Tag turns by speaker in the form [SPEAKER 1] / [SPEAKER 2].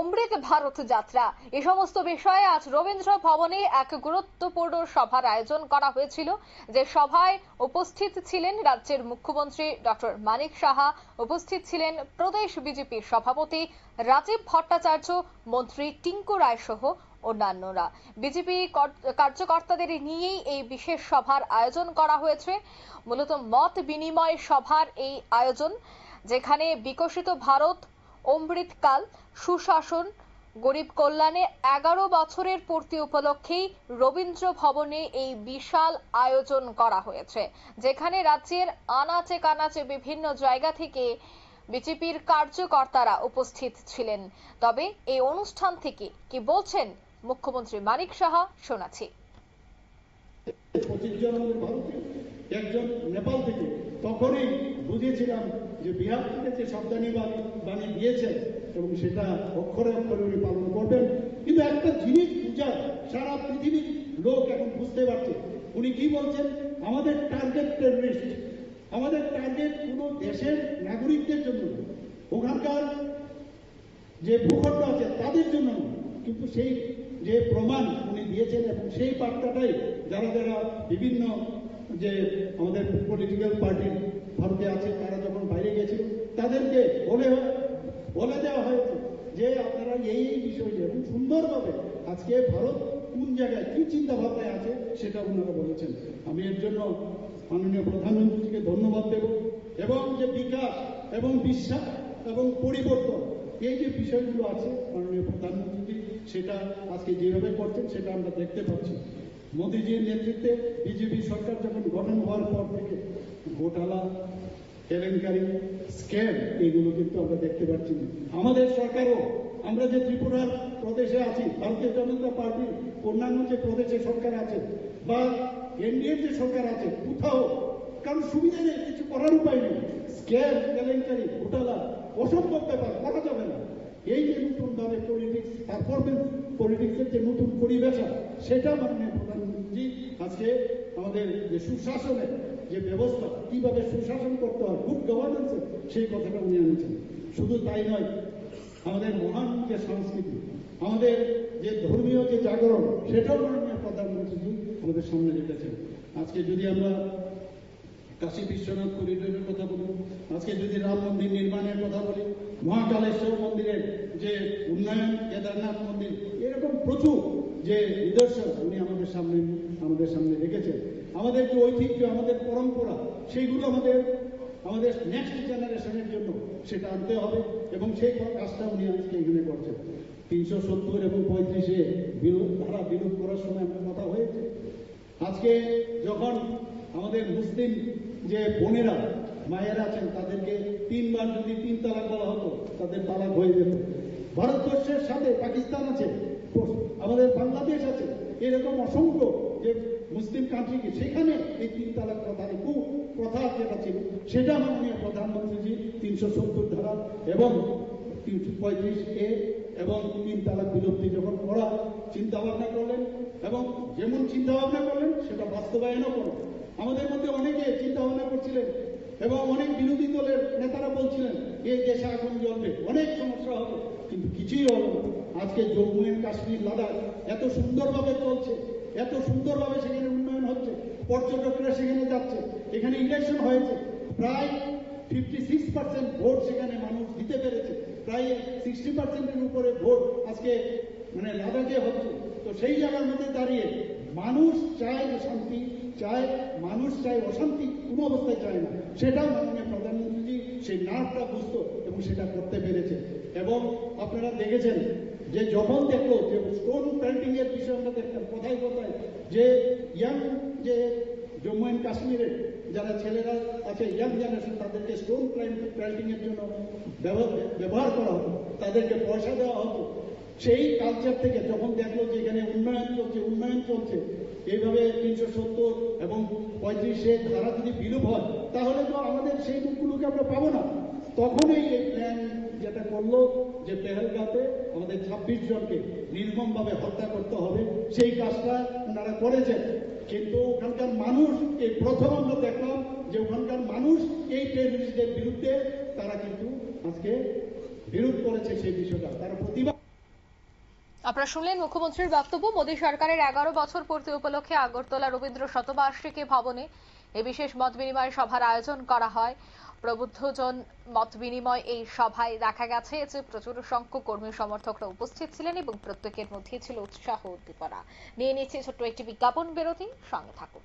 [SPEAKER 1] অমৃত ভারত যাত্রা। এ সমস্ত বিষয়ে আজ রবীন্দ্র ভবনে এক গুরুত্বপূর্ণ সভার আয়োজন করা হয়েছিল, যে সভায় উপস্থিত ছিলেন রাজ্যের মুখ্যমন্ত্রী ডক্টর মানিক সাহা, উপস্থিত ছিলেন প্রদেশ বিজেপির সভাপতি রাজীব ভট্টাচার্য, মন্ত্রী টিঙ্কু রায় সহ অন্যান্যরা। বিজেপি কার্যকর্তাদের নিয়েই এই বিশেষ সভার আয়োজন করা হয়েছে। মূলত মত বিনিময় সভার এই আয়োজন, যেখানে বিকশিত ভারত অমৃতকাল সুশাসন, গরিব কল্যাণে এগারো বছরের পূর্তি উপলক্ষেই রবীন্দ্র ভবনে এই বিশাল আয়োজন করা হয়েছে, যেখানে রাজ্যের আনাচে কানাচে বিভিন্ন জায়গা থেকে বিজেপির কার্যকর্তারা উপস্থিত ছিলেন। তবে এই অনুষ্ঠান থেকে কি বলছেন মুখ্যমন্ত্রী মানিক সাহা, শোনাচ্ছি।
[SPEAKER 2] একজন নেপাল থেকে তখনই বুঝেছিলাম যে বিহার থেকে যে সাবধানী বাণী দিয়েছেন এবং সেটা অক্ষরে অক্ষরে উনি পালন করবেন। কিন্তু একটা জিনিস বুঝার, সারা পৃথিবীর লোক এখন বুঝতে পারছে। উনি কি বলছেন? আমাদের টার্গেট টেররিস্ট আমাদের টার্গেট কোনো দেশের নাগরিকদের জন্য ওখানকার যে ভূখণ্ড আছে তাদের জন্য কিন্তু সেই যে প্রমাণ উনি দিয়েছেন এবং সেই বার্তাটাই যারা যারা বিভিন্ন যে আমাদের পলিটিক্যাল পার্টি ভারতে আছে, তারা যখন বাইরে গেছিল, তাদেরকে বলে বলে দেওয়া হয়েছে যে আপনারা এই এই বিষয় নিয়ে এবং সুন্দরভাবে আজকে ভারত কোন জায়গায় কি চিন্তা ভাবনায় আছে সেটা ওনারা বলেছেন। আমি এর জন্য মাননীয় প্রধানমন্ত্রীকে ধন্যবাদ দেব এবং যে বিকাশ এবং বিশ্বাস এবং পরিবর্তন, এই যে বিষয়গুলো আছে মাননীয় প্রধানমন্ত্রী, সেটা আজকে যেভাবে করছেন, সেটা আমরা দেখতে পাচ্ছি। মোদীজির নেতৃত্বে যখন গঠন হওয়ার পর থেকে ঘোটালা, কেলেঙ্কারি, স্ক্যাম এইগুলো কিন্তু আমরা দেখতে পাচ্ছি। আমাদের সরকারও আমরা যে ত্রিপুরার প্রদেশে আছি, ভারতীয় জনতা পার্টি, অন্যান্য যে প্রদেশে সরকার আছে, বা এনডিএর যে সরকার আছে, কোথাও কারণ সুবিধা নেই, কিছু করার উপায় নেই স্ক্যাম, কেলেঙ্কারি, ঘোটালা অসম্ভব ব্যাপার করা যাবে না এই যে নতুন ভাবে পলিটিক্স পারফরমেন্স পলিটিক্সের যে নতুন পরিবেশা, সেটা মাননীয় প্রধানমন্ত্রী আজকে আমাদের যে সুশাসনের যে ব্যবস্থা, কীভাবে সুশাসন করতে হয় গুড গভর্নেন্সের সেই কথাটা উনি আনেছেন শুধু তাই নয়, আমাদের মহান যে সংস্কৃতি, আমাদের যে ধর্মীয় যে জাগরণ, সেটাও মাননীয় প্রধানমন্ত্রী আমাদের সামনে রেখেছেন। আজকে যদি আমরা কাশী বিশ্বনাথ করিডোরের কথা বলি, আজকে যদি রাম মন্দির নির্মাণের কথা বলি, মহাকালেশ্বর মন্দিরের যে উন্নয়ন, কেদারনাথ মন্দির, এরকম প্রচুর যে নিদর্শন উনি আমাদের সামনে আমাদের সামনে রেখেছেন, আমাদের যে ঐতিহ্য, আমাদের পরম্পরা, সেইগুলো আমাদের আমাদের নেক্সট জেনারেশনের জন্য সেটা আনতে হবে এবং সেই কাজটা উনি আজকে এখানে করছেন। তিনশো সত্তর এবং পঁয়ত্রিশে বিরোধ, ধারা বিরোধ করার সময় আমার কথা হয়েছে। আজকে যখন আমাদের মুসলিম যে বোনেরা, মায়েরা আছেন, তাদেরকে তিনবার যদি তিন তালাক বলা হতো, তাদের তালাক হয়ে যেত। ভারতবর্ষের সাথে পাকিস্তান আছে আমাদের বাংলাদেশ আছে, এরকম অসংখ্য যে মুসলিম কান্ট্রিকে সেখানে এই তিন তালাক প্রথা কু প্রথা যেটা ছিল সেটা মাননীয় প্রধানমন্ত্রীজি তিনশো সত্তর ধারা এবং তিনশো পঁয়ত্রিশ এ এবং তিন তালাক বিলুপ্তি যখন করা চিন্তা ভাবনা করলেন এবং যেমন চিন্তা ভাবনা করলেন, সেটা বাস্তবায়নও করলেন আমাদের মধ্যে অনেকে চিন্তা ভাবনা করছিলেন এবং অনেক বিরোধী দলের নেতারা বলছিলেন, এই দেশে আগুন জ্বলবে, অনেক কিছুই হলো আজকে জম্মু এন্ড কাশ্মীর, লাদাখ এত সুন্দরভাবে চলছে, এত সুন্দরভাবে সেখানে উন্নয়ন হচ্ছে, পর্যটকরা সেখানে যাচ্ছে, এখানে ইলেকশন হয়েছে, প্রায় ফিফটি সিক্স পার্সেন্ট ভোট সেখানে মানুষ দিতে পেরেছে, প্রায় সিক্সটি পার্সেন্টের উপরে ভোট আজকে মানে লাদাখে হচ্ছে। তো সেই জায়গার মধ্যে দাঁড়িয়ে মানুষ চায় শান্তি, চায়, মানুষ চায় অশান্তি, কোনো অবস্থায় চায় না, সেটাও মাননীয় প্রধানমন্ত্রী সেই নার্ভটা বুঝতো এবং সেটা করতে পেরেছে। এবং আপনারা দেখেছেন যে যখন দেখল যে স্টোন প্যান্টিং এর বিষয়ে আমরা দেখতাম কোথায় কোথায় যে ইয়াং যে জম্মু অ্যান্ড কাশ্মীরের যারা ছেলেরা আছে ইয়াং জেনারেশন তাদেরকে স্টোন প্ল্যান্টিং এর জন্য ব্যবহার করা হতো, তাদেরকে পয়সা দেওয়া হতো। সেই কালচার থেকে যখন দেখল যে এখানে উন্নয়ন চলছে উন্নয়ন চলছে এইভাবে তিনশো সত্তর এবং পঁয়ত্রিশে ধারা যদি বিলোপ হয়, তাহলে তো আমাদের সেই মুখগুলোকে আমরা পাবো না। তখনই এই প্ল্যান যেটা করল, যে পেহেলগাঁতে আমাদের ছাব্বিশ জনকে নির্মমভাবে হত্যা করতে হবে, সেই কাজটা ওনারা করেছেন। কিন্তু ওখানকার মানুষ, এই প্রথম আমরা দেখলাম যে ওখানকার মানুষ এই টেররিস্টদের বিরুদ্ধে তারা কিন্তু আজকে বিরোধ করেছে সেই বিষয়টা। তারা প্রতিবাদ
[SPEAKER 1] আপনারা শুনলেন মুখ্যমন্ত্রীর বক্তব্য। মোদী সরকারের এগারো বছর পূর্তি উপলক্ষে আগরতলা রবীন্দ্র শতবার্ষিকী ভবনে এ বিশেষ মত বিনিময় সভার আয়োজন করা হয়। প্রবুদ্ধজন মত বিনিময় এই সভায় দেখা গেছে যে প্রচুর সংখ্যক কর্মী সমর্থকরা উপস্থিত ছিলেন এবং প্রত্যেকের মধ্যে ছিল উৎসাহ উদ্দীপনা। নিয়ে নিচ্ছে ছোট্ট একটি বিজ্ঞাপন বিরতি, সঙ্গে থাকুন।